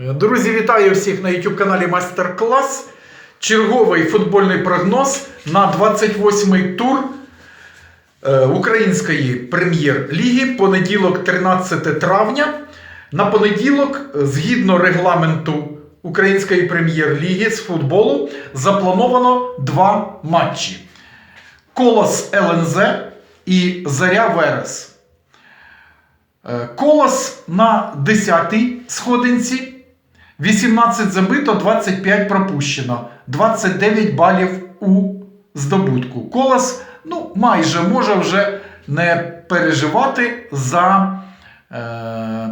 Друзі, вітаю всіх на YouTube каналі Майстер Клас. Черговий футбольний прогноз на 28-й тур е, Української прем'єр-ліги. Понеділок, 13 травня. На понеділок, згідно регламенту Української прем'єр-ліги з футболу, заплановано два матчі: Колос ЛНЗ і Заря Верес. Е, Колос на 10-й сходинці. 18 забито, 25 пропущено. 29 балів у здобутку. Колос ну, майже може вже не переживати за е,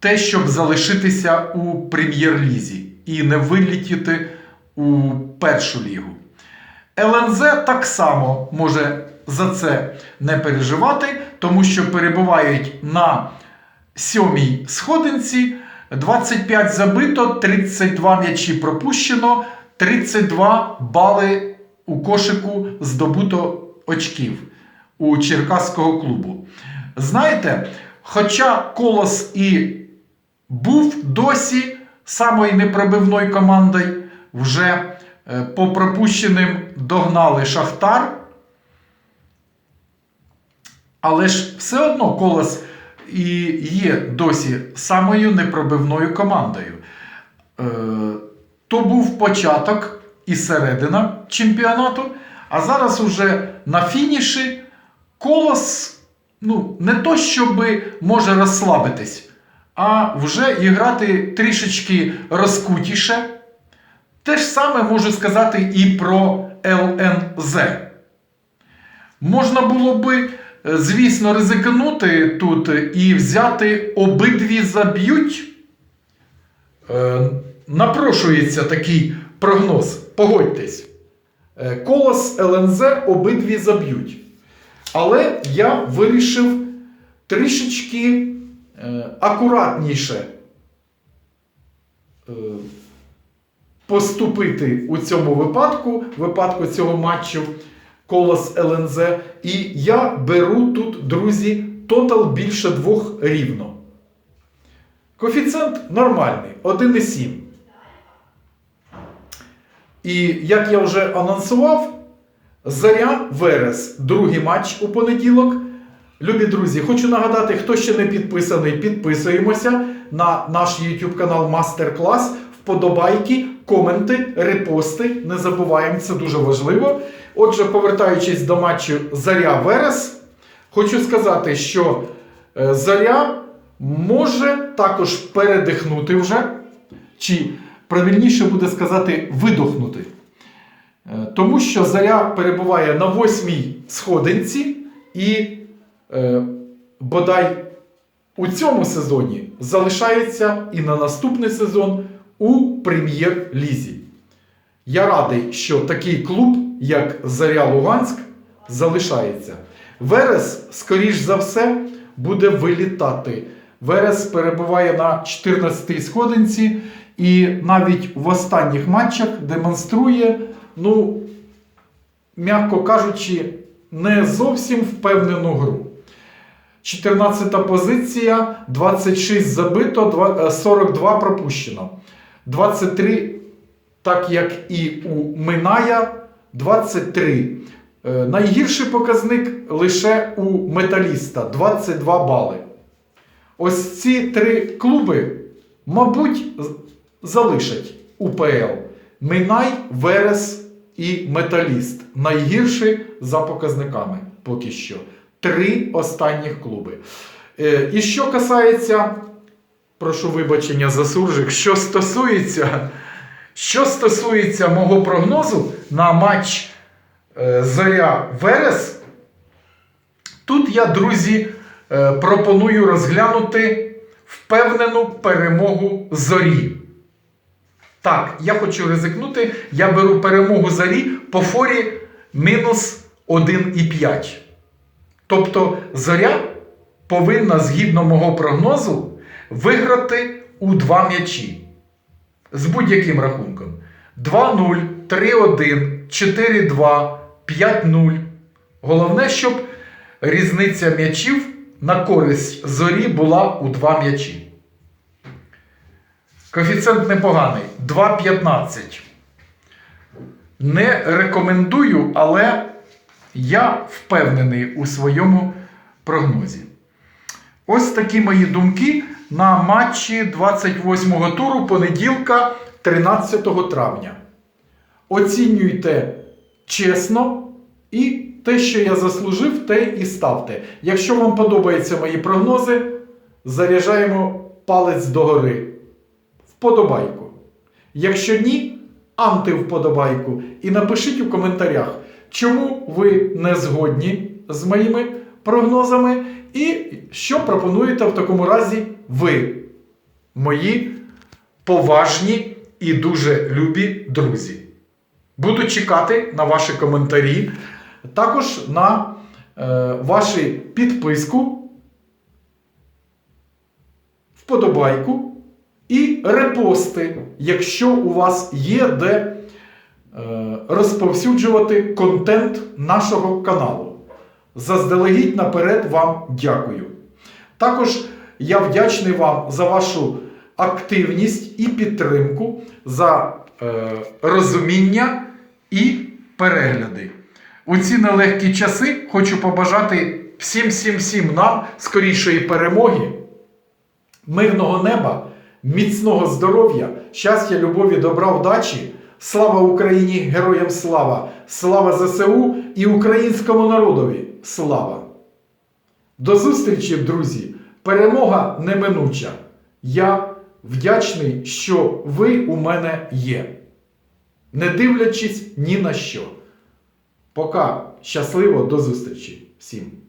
те, щоб залишитися у прем'єр-лізі і не вилітіти у першу лігу. ЛНЗ так само може за це не переживати, тому що перебувають на сьомій сходинці. 25 забито, 32 м'ячі пропущено, 32 бали у кошику здобуто очків у Черкаського клубу. Знаєте, хоча Колос і був досі самою непробивною командою, вже е, по пропущеним догнали Шахтар. Але ж все одно Колос і є досі самою непробивною командою. Е, то був початок і середина чемпіонату, а зараз уже на фініші колос ну, не то, щоб може розслабитись, а вже і грати трішечки розкутіше. Те ж саме можу сказати і про ЛНЗ. Можна було би звісно, ризикнути тут і взяти обидві заб'ють. Е, напрошується такий прогноз. Погодьтесь. Е, Колос ЛНЗ обидві заб'ють. Але я вирішив трішечки е, акуратніше поступити у цьому випадку, випадку цього матчу. Колос ЛНЗ. І я беру тут, друзі, тотал більше двох рівно. Коефіцієнт нормальний 1,7. І як я вже анонсував, Заря Верес, другий матч у понеділок. Любі друзі, хочу нагадати, хто ще не підписаний, підписуємося на наш YouTube канал Мастер Клас. Вподобайки, коменти, репости. Не забуваємо, це дуже важливо. Отже, повертаючись до матчу Заря Верес, хочу сказати, що е, Заря може також передихнути вже, чи правильніше буде сказати, видохнути. Е, тому що Заря перебуває на восьмій сходинці і е, бодай у цьому сезоні залишається і на наступний сезон у прем'єр-лізі. Я радий, що такий клуб, як Заря Луганськ, залишається. Верес, скоріш за все, буде вилітати. Верес перебуває на 14-й сходинці і навіть в останніх матчах демонструє, ну, м'яко кажучи, не зовсім впевнену гру. 14 та позиція, 26 забито, 42 пропущено. 23, так як і у Миная, 23. Е, найгірший показник лише у металіста 22 бали. Ось ці три клуби, мабуть, залишать УПЛ. Минай, Верес і Металіст. Найгірші за показниками поки що. Три останніх клуби. Е, і що касається прошу вибачення за суржик. Що стосується що стосується мого прогнозу на матч е, Заря Верес, тут я, друзі, е, пропоную розглянути впевнену перемогу зорі. Так, я хочу ризикнути. Я беру перемогу зарі по форі мінус 1,5. Тобто зоря повинна, згідно мого прогнозу, виграти у два м'ячі. З будь-яким рахунком. 2-0, 3-1, 4-2, 5-0. Головне, щоб різниця м'ячів на користь зорі була у два м'ячі. Коефіцієнт непоганий 2,15. Не рекомендую, але я впевнений у своєму прогнозі. Ось такі мої думки на матчі 28-го туру понеділка 13 травня. Оцінюйте чесно і те, що я заслужив, те і ставте. Якщо вам подобаються мої прогнози, заряджаємо палець догори. Вподобайку. Якщо ні, антивподобайку. І напишіть у коментарях, чому ви не згодні з моїми прогнозами, і що пропонуєте в такому разі ви, мої поважні і дуже любі друзі. Буду чекати на ваші коментарі, також на е, ваші підписку, вподобайку і репости, якщо у вас є де е, розповсюджувати контент нашого каналу. Заздалегідь наперед вам дякую. Також я вдячний вам за вашу активність і підтримку, за е, розуміння і перегляди. У ці нелегкі часи хочу побажати всім всім всім нам скорішої перемоги, мирного неба, міцного здоров'я, щастя, любові, добра, вдачі. Слава Україні! Героям слава! Слава ЗСУ і українському народові! Слава! До зустрічі, друзі! Перемога неминуча. Я вдячний, що ви у мене є. Не дивлячись ні на що. Пока щасливо, до зустрічі всім!